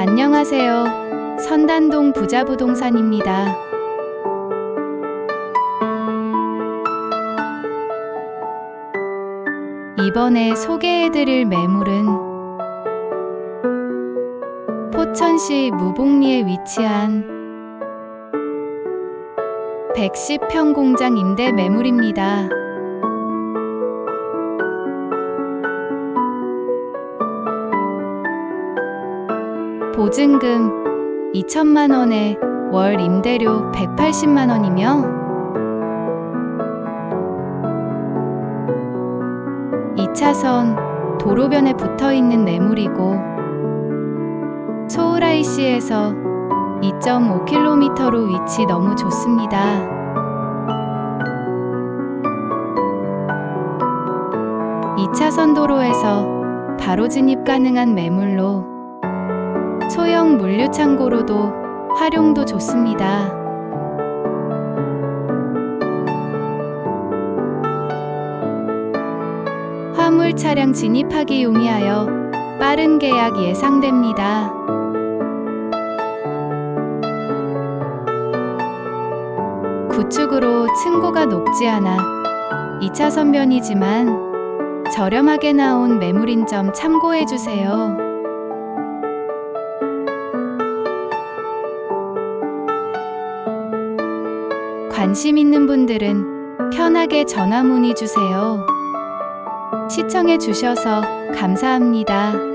안녕하세요. 선단동 부자부동산입니다. 이번에 소개해드릴 매물은 포천시 무복리에 위치한 110평 공장 임대 매물입니다. 보증금 2천만 원에 월 임대료 180만 원이며 2차선 도로변에 붙어 있는 매물이고 IC에서 2.5km로 위치 너무 좋습니다. 2차선 도로에서 바로 진입 가능한 매물로 소형 물류 창고로도 활용도 좋습니다. 화물 차량 진입하기 용이하여 빠른 계약 예상됩니다. 구축으로 층고가 높지 않아 2차선 변이지만 저렴하게 나온 매물인 점 참고해 주세요. 관심 있는 분들은 편하게 전화 문의 주세요. 시청해 주셔서 감사합니다.